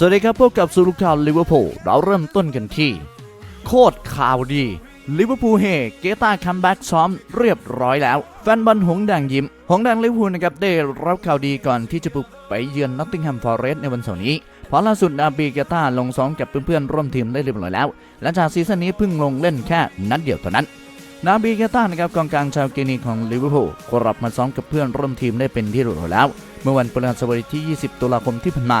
สวัสดีครับพบกับสุรุข่าวลิเวอร์พูลเราเริ่มต้นกันที่ โคตรข่าวดีลิเวอร์พูลเฮเกตาคัมแบ็กซ้อมเรียบร้อยแล้ว แฟนบอลหงส์แดงยิ้ม หงส์แดงลิเวอร์พูลนะครับได้รับข่าวดีก่อนที่จะบุกไปเยือนนอตติงแฮมฟอร์เรสต์ในวันเสาร์นี้เพราะล่าสุดนาบีเกตาลงซ้อมกับเพื่อนๆร่วมทีมได้เรียบร้อยแล้ว หลังจากซีซั่นนี้เพิ่งลงเล่นแค่นัดเดียวเท่านั้นนาบีเกต้านะครับกองกลางชาวกินีของลิเวอร์พูลกลับมาซ้อมกับเพื่อนร่วมทีมได้เป็นที่เรียบร้อยแล้ว เมื่อวันพฤหัสบดีที่ 20 ตุลาคมที่ผ่านมา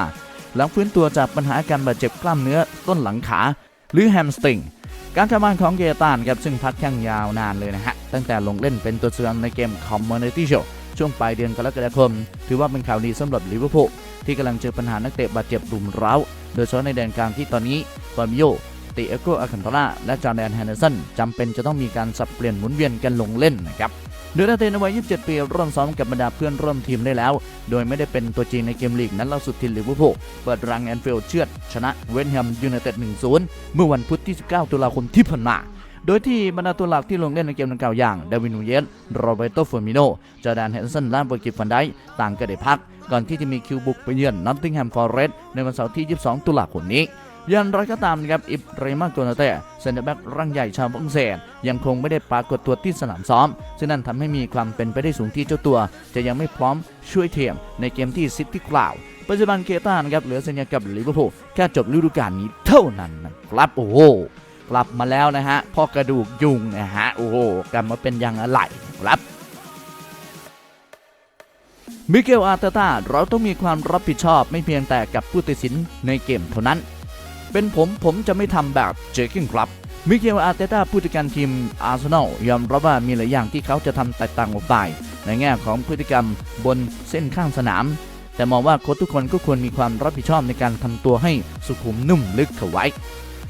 หลังฟื้นตัวจากปัญหาอาการบาดเจ็บกล้ามเนื้อต้นหลังขา หรือแฮมสตริงการทำงานของเกตานครับซึ่งพักแข้งยาวนานเลยนะฮะ ตั้งแต่ลงเล่นเป็นตัวเสือในเกม Community Shield ช่วงปลายเดือนกรกฎาคม ถือว่าเป็นข่าวดีสำหรับลิเวอร์พูลที่กำลังเจอปัญหานักเตะบาดเจ็บรุมเร้า โดยเฉพาะในแดนกลางที่ตอนนี้ฟาร์มิโยติเอโกอาคันโตราและจอร์แดนแฮนเดอร์สันจำเป็นจะต้องมีการสับเปลี่ยนหมุนเวียนกันลงเล่นนะครับ โดยนักเตนวัย 27 ปีริ่มซ้อมกับบรรดาเพื่อนร่วมทีมได้แล้ว โดยไม่ได้เป็นตัวจริงในเกมลีกนั้นล่าสุดที่ลิเวอร์พูลเปิดรังแอนฟิลด์เชือด ชนะเวนแฮมยูไนเต็ด 1-0 เมื่อวันพุธที่ 19 ตุลาคมที่ผ่านมาโดยที่บรรดาตัวหลักที่ลงเล่นในเกมดังกล่าวอย่างเดวินนูเยสโรเบโตเฟอร์มิโนจอร์แดนแฮนเดอร์สันและเบอร์กิฟฟันไดต่างก็ได้พัก ก่อนที่จะมีคิวบุกไปเยือนนอตติงแฮมฟอร์เรสต์ในวันเสาร์ที่ 22 ตุลาคมนี้ ย่างไรก็ตามนะครับอิบริมาโกนาเต้เซนเตอร์แบ็กร่างใหญ่ชาวฝรั่งเศสยังคงไม่ได้ปรากฏตัวที่สนามซ้อม ซึ่งนั่นทำให้มีความเป็นไปได้สูงที่เจ้าตัว จะยังไม่พร้อมช่วยเทีมในเกมที่ซิตี้กล่าวปัจจุบันเกต้านะครับเหลือสัญญากับลิเวอร์พูลแค่จบฤดูกาลนี้เท่านั้นนะครับโอ้โหกลับมาแล้วนะฮะพ่อกระดูกยุงนะฮะโอ้โหกลับมาเป็นยังไรครับมิเกลอาร์เตต้าเราต้องมีความรับผิดชอบไม่เพียงแต่กับผู้ตัดสินในเกมเท่านั้น เป็นผมผมจะไม่ทำแบบเจอร์กินครับมิเกลอาร์เตต้าผู้จัดการทีมอาร์เซนอลยอมรับว่ามีหลายอย่างที่เขาจะทำแตกต่างออกไป ในแง่ของพฤติกรรมบนเส้นข้างสนาม แต่มองว่าโค้ชทุกคนก็ควรมีความรับผิดชอบในการทำตัวให้สุขุมนุ่มลึกเข้าไว้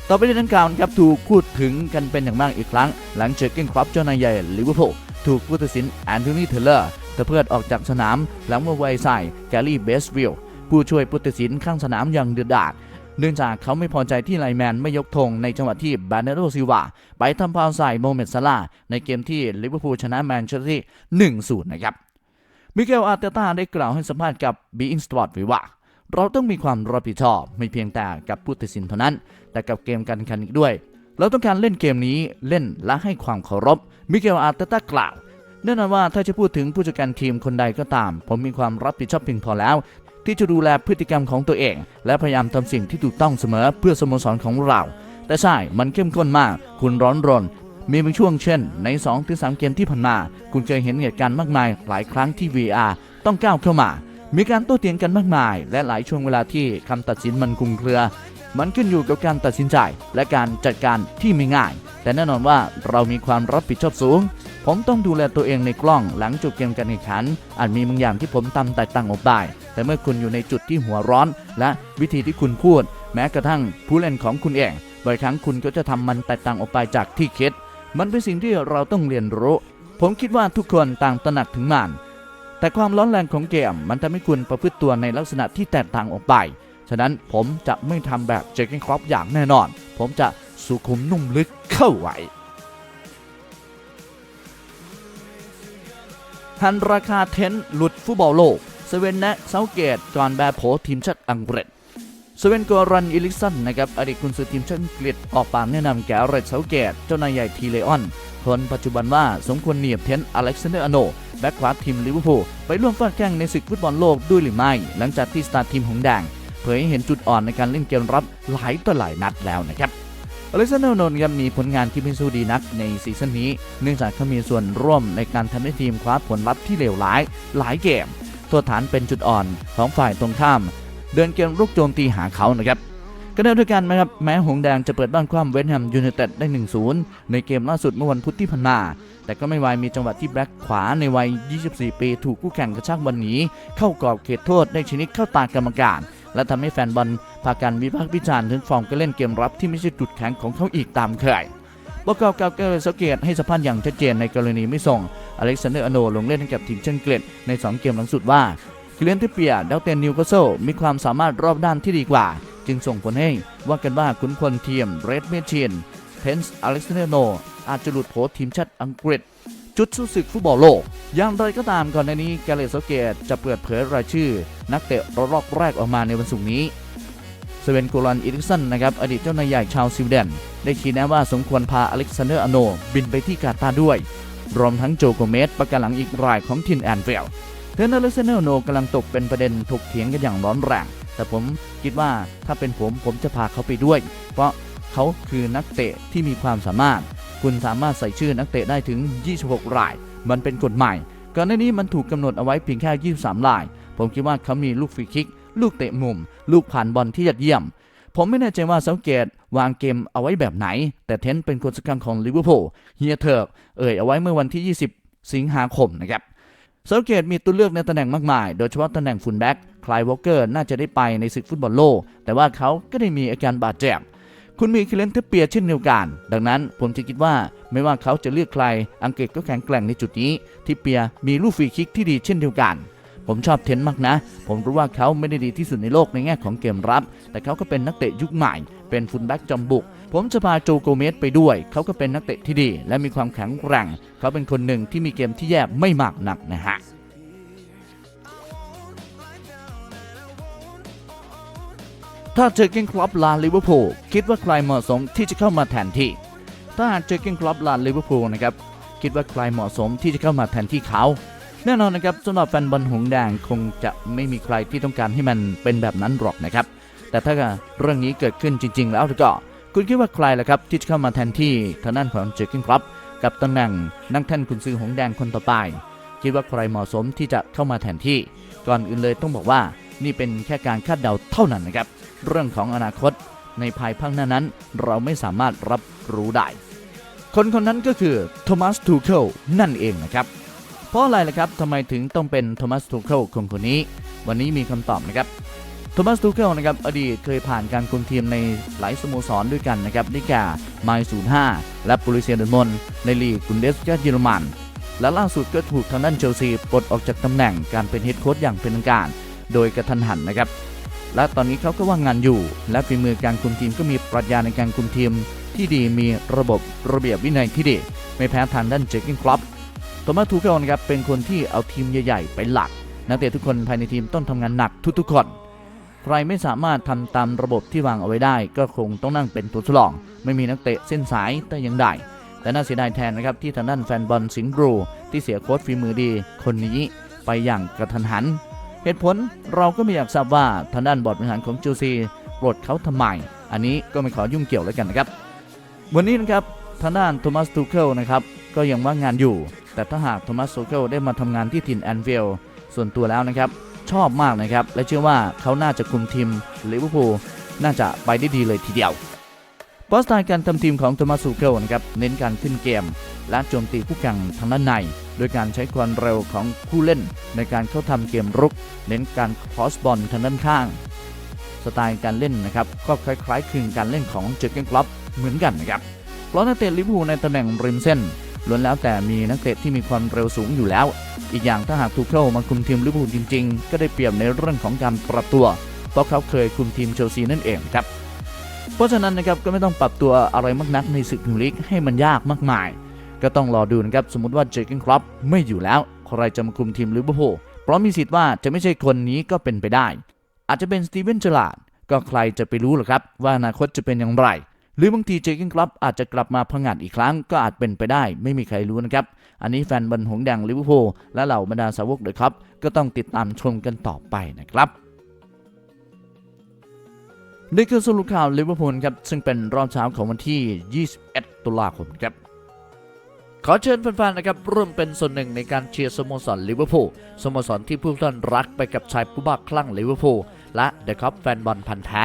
ต่อไปในดังกล่าวครับถูกพูดถึงกันเป็นอย่างมากอีกครั้ง หลังเจอร์เกนครับเจ้านายใหญ่ลิเวอร์พูลถูกผู้ตัดสินแอนโทนีเทเลอร์ตะเพิดออกจากสนามหลังเมื่อไวใส่แกลลี่เบสวิลผู้ช่วยผู้ตัดสินข้างสนามอย่างเดือดดาล เนื่องจากเขาไม่พอใจที่ไลแมนไม่ยกธงในจังหวะที่บาเนโรซิวาไปทำฟาวใส่โมเมดซาลาในเกมที่ลิเวอร์พูลชนะแมนเชสเตอร์ที่1-0นะครับมิเกลอาร์เตต้าได้กล่าวให้สัมภาษณ์กับบีอินสปอร์ตไว้ว่าเราต้องมีความรับผิดชอบไม่เพียงแต่กับผู้ตัดสินเท่านั้น แต่กับเกมการแข่งขันอีกด้วย เราต้องการเล่นเกมนี้เล่นและให้ความเคารพมิเกลอาร์เตต้ากล่าวแน่นอนว่าถ้าจะพูดถึงผู้จัดการทีมคนใดก็ตาม ผมมีความรับผิดชอบเพียงพอแล้ว ที่จะดูแลพฤติกรรมของตัวเอง และพยายามทำสิ่งที่ถูกต้องเสมอเพื่อสโมสรของเรา แต่ใช่ มันเข้มข้นมาก คุณร้อนรน มีบางช่วงเช่น ใน2-3เกมที่ผ่านมา คุณเคยเห็นเหตุการณ์มากมาย หลายครั้งที่ VR ต้องก้าวเข้ามา มีการโต้เถียงกันมากมาย และหลายช่วงเวลาที่คำตัดสินมันคลุมเครือ มันขึ้นอยู่กับการตัดสินใจและการจัดการที่ไม่ง่าย แต่แน่นอนว่าเรามีความรับผิดชอบสูงผมต้องดูแลตัวเองในกล้องหลังจบเกมการแข่งขันอาจมีบางอย่างที่ผมตำแตกต่างออกไป แต่เมื่อคุณอยู่ในจุดที่หัวร้อน และวิธีที่คุณพูด แม้กระทั่งผู้เล่นของคุณเองบ่อยครั้งคุณก็จะทำมันแตกต่างออกไปจากที่คิด มันเป็นสิ่งที่เราต้องเรียนรู้ ผมคิดว่าทุกคนต่างตระหนักถึงมันแต่ความร้อนแรงของเกมมันทำให้คุณประพฤติตัวในลักษณะที่แตกต่างออกไป ฉะนั้นผมจะไม่ทำแบบเจคเกนครอปอย่างแน่นอน ผมจะสุขุมนุ่มลึกเข้าไว้หันราคาเทนต์หลุดฟุตบอลโลก เซเว่นแนะเซาเกตก่อนแบร์โผทีมชาติอังกฤษสเวนกอรันอิลิกสันนะครับอดีตกุนซือทีมชาติอังกฤษออกปากแนะนำแก่เรตเซาเกตเจ้านายใหญ่ทีเลออนคนปัจจุบันว่าสมควรเหนียบเทนอเล็กซานเดอร์อโนแบ็กขวาทีมลิเวอร์พูลไปร่วมฟาดแข่งในศึกฟุตบอลโลกด้วยหรือไม่ หลังจากที่สตาร์ทีมหงแดงเผยให้เห็นจุดอ่อนในการเล่นเกมรับหลายต่อหลายนัดแล้วนะครับอเล็กซานเดอร์อโนครับมีผลงานที่ไม่สู้ดีนักในซีซั่นนี้ เนื่องจากเขามีส่วนร่วมในการทำให้ทีมคว้าผลลัพธ์ที่เลวร้าย หลายเกม โทษฐานเป็นจุดอ่อนของฝ่ายตรงข้าม เดินเกมรุกโจมตีหาเขานะครับก็ได้ด้วยกันนะครับแม้หงแดงจะเปิดบ้านคว่ำเวสต์แฮมยูไนเต็ดได้ 1-0 ในเกมล่าสุดเมื่อวันพุธที่ผ่านมา แต่ก็ไม่วมีจังหวะที่แบ็คขวาในวัย 24 ปีถูกคู่แข่งกระชากบอลหนีเข้ากรอบเขตโทษได้ชนิดเข้าตากรรมการ และทำให้แฟนบอลพากันวิพากษ์วิจารณ์ถึงฟอร์มการเล่นเกมรับที่ไม่ใช่จุดแข็งของเขาอีกตามเคย ประกอบกับเกเรสเกตให้สัมภาษณ์อย่างชัดเจนในกรณีไม่ส่งอเล็กซานเดอร์อโนลงเล่นให้กับทีมเชนเกรดใน 2 เกมหลังสุดว่าคิเลนทิเปียดาวเตนนิวคาสเซิลมีความสามารถรอบด้านที่ดีกว่า จึงส่งผลให้ว่ากันว่าขุนพลทีมเรดเมชินเพนส์อเล็กซานเดอร์โนอาจจะหลุดโผทีมชาติอังกฤษจุดสู้ศึกฟุตบอลโลก อย่างไรก็ตามก่อนในนี้แกเรตเซเกตจะเปิดเผยรายชื่อ นักเตะรอบแรกออกมาในวันศุกร์นี้ เซเวนโกลันอิริกสันนะครับอดีตเจ้านายใหญ่ชาวสวีเดน ได้ชี้แนะว่าสมควรพาอเล็กซานเดอร์อโน บินไปที่กาตาร์ด้วย รวมทั้งโจโกเมสประกันหลังอีกรายของทินแอนเฟลเทนเนอร์อเล็กซานเดอร์อโนกำลังตกเป็นประเด็นถกเถียงกันอย่างร้อนแรง แต่ผมคิดว่าถ้าเป็นผมผมจะพาเขาไปด้วย เพราะเขาคือนักเตะที่มีความสามารถ คุณสามารถใส่ชื่อนักเตะได้ถึง 26 ราย มันเป็นกฎใหม่ก่อนหน้านี้มันถูกกำหนดเอาไว้เพียงแค่ 23 ราย ผมคิดว่าเขามีลูกฟรีคิกลูกเตะมุม ลูกผ่านบอลที่ยอดเยี่ยม ผมไม่แน่ใจว่าเซาเกตวางเกมเอาไว้แบบไหน แต่เทนต์เป็นคนสำคัญของลิเวอร์พูลเฮียเถิกเอ่ยเอาไว้เมื่อวันที่ 20 สิงหาคมนะครับเซาเกตมีตัวเลือกในตำแหน่งมากมาย โดยเฉพาะตำแหน่งฟุลแบ็กคลายวอลเกอร์น่าจะได้ไปในศึกฟุตบอลโลก แต่ว่าเขาก็ได้มีอาการบาดเจ็บคุณมีคิเลนเทเปียเช่นเดียวกัน ดังนั้นผมจะคิดว่าไม่ว่าเขาจะเลือกใคร อังกฤษก็แข็งแกร่งในจุดนี้ทิปเปียมีลูกฟรีคิกที่ดีเช่นเดียวกัน ผมชอบเทนมากนะ ผมรู้ว่าเขาไม่ได้ดีที่สุดในโลกในแง่ของเกมรับ แต่เขาก็เป็นนักเตะยุคใหม่ เป็นฟุลแบ็กจอมบุก ผมจะพาโจโกเมสไปด้วย เขาก็เป็นนักเตะที่ดี และมีความแข็งแกร่ง เขาเป็นคนหนึ่งที่มีเกมที่แย่ไม่มากหนักนะฮะถ้าเจอเกนคลับลาลิเวอร์พูลคิดว่าใครเหมาะสมที่จะเข้ามาแทนที่ ถ้าเจอเกนคลับลาลิเวอร์พูลนะครับคิดว่าใครเหมาะสมที่จะเข้ามาแทนที่เขา แน่นอนนะครับสำหรับแฟนบอลหงแดงคงจะไม่มีใครที่ต้องการให้มันเป็นแบบนั้นหรอกนะครับ แต่ถ้าเรื่องนี้เกิดขึ้นจริง ๆ แล้วก็คุณคิดว่าใครล่ะครับที่จะเข้ามาแทนที่ทางด้านของเจอเกนคลับกับตำแหน่งนักแท่นคุณซื้อหงแดงคนต่อไป คิดว่าใครเหมาะสมที่จะเข้ามาแทนที่ ก่อนอื่นเลยต้องบอกว่านี่เป็นแค่การคาดเดาเท่านั้นนะครับ เรื่องของอนาคตในภายภาคหน้านั้น เราไม่สามารถรับรู้ได้ คนคนนั้นก็คือโทมัสทูเคิลนั่นเองนะครับ เพราะอะไรล่ะครับทำไมถึงต้องเป็นโทมัสทูเคิลคนคนนี้ วันนี้มีคำตอบนะครับโทมัสทูเคิลนะครับอดีตเคยผ่านการคุมทีมในหลายสโมสรด้วยกันนะครับได้แก่ไมล์ศูนย์ห้าและปุริเซียเดอร์มอนในลีกกุนเดสกเยอรมันและล่าสุดก็ถูกทางด้านเชลซีปลดออกจากตำแหน่งการเป็นเฮดโค้ชอย่างเป็นทางการ โดยกระทันหันนะครับ และตอนนี้เขาก็ว่างงานอยู่ และฝีมือการคุมทีมก็มีปรัชญาในการคุมทีมที่ดีมีระบบระเบียบวินัยที่ดี ไม่แพ้ทางด้านเจอร์เกินคลับ โทมัสทูเคิลครับเป็นคนที่เอาทีมใหญ่ๆไปหลัก นักเตะทุกคนภายในทีมต้องทำงานหนักทุกๆคน ใครไม่สามารถทำตามระบบที่วางเอาไว้ได้ ก็คงต้องนั่งเป็นตัวทดลอง ไม่มีนักเตะเส้นสายแต่ยังได้ แต่น่าเสียดายแทนนะครับที่ทางด้านแฟนบอลสิงห์บรูที่เสียโค้ชฝีมือดีคนนี้ไปอย่างกระทันหัน เหตุผลเราก็ไม่อยากทราบว่าทางด้านบอร์ดบริหารของเชลซีปลดเขาทำไม อันนี้ก็ไม่ขอยุ่งเกี่ยวแล้วกันนะครับ วันนี้นะครับทางด้านโทมัสทูเคิลนะครับก็ยังว่างงานอยู่ แต่ถ้าหากโทมัสทูเคิลได้มาทำงานที่ถิ่นแอนฟิลด์ส่วนตัวแล้วนะครับชอบมากนะครับ และเชื่อว่าเขาน่าจะคุมทีมลิเวอร์พูลน่าจะไปได้ดีเลยทีเดียวเพราะสไตล์การทำทีมของโทมัสทูเคิลนะครับเน้นการขึ้นเกม และโจมตีคู่แข่งทางด้านใน โดยการใช้ความเร็วของผู้เล่นในการเข้าทำเกมรุก เน้นการคอสบอลทางด้านข้าง สไตล์การเล่นนะครับก็คล้ายๆคลึงการเล่นของเจอร์เกนคลับเหมือนกันนะครับเพราะนักเตะลิเวอร์พูลในตำแหน่งริมเส้น ล้วนแล้วแต่มีนักเตะที่มีความเร็วสูงอยู่แล้ว อีกอย่างถ้าหากทูเคิลมาคุมทีมลิเวอร์พูลจริง ๆ ก็ได้เปรียบในเรื่องของการปรับตัว เพราะเขาเคยคุมทีมเชลซีนั่นเองครับ เพราะฉะนั้นนะครับก็ไม่ต้องปรับตัวอะไรมากนักในศึกพรีเมียร์ลีกให้มันยากมากมาย ก็ต้องรอดูนะครับสมมติว่าเจอร์เกนคลับไม่อยู่แล้วใครจะมาคุมทีมลิเวอร์พูลเพราะมีสิทธิ์ว่าจะไม่ใช่คนนี้ก็เป็นไปได้ อาจจะเป็นสตีเวนเจอราร์ดก็ใครจะไปรู้หรอครับว่าอนาคตจะเป็นอย่างไร หรือบางทีเจอร์เกนคลับอาจจะกลับมาพังงาดอีกครั้งก็อาจเป็นไปได้ ไม่มีใครรู้นะครับ อันนี้แฟนบอลหงแดงลิเวอร์พูลและเหล่าบรรดาสาวกเดอะครับก็ต้องติดตามชมกันต่อไปนะครับนี่คือสรุปข่าวลิเวอร์พูลครับ ซึ่งเป็นรอบเช้าของวันที่ 21 ตุลาคมครับ ขอเชิญแฟนๆนะครับร่วมเป็นส่วนหนึ่งในการเชียร์สโมสรลิเวอร์พูลสโมสรที่ผู้ท่านรักไปกับชายผู้บ้าคลั่งลิเวอร์พูลและเดอะคัพแฟนบอลพันธ์แท้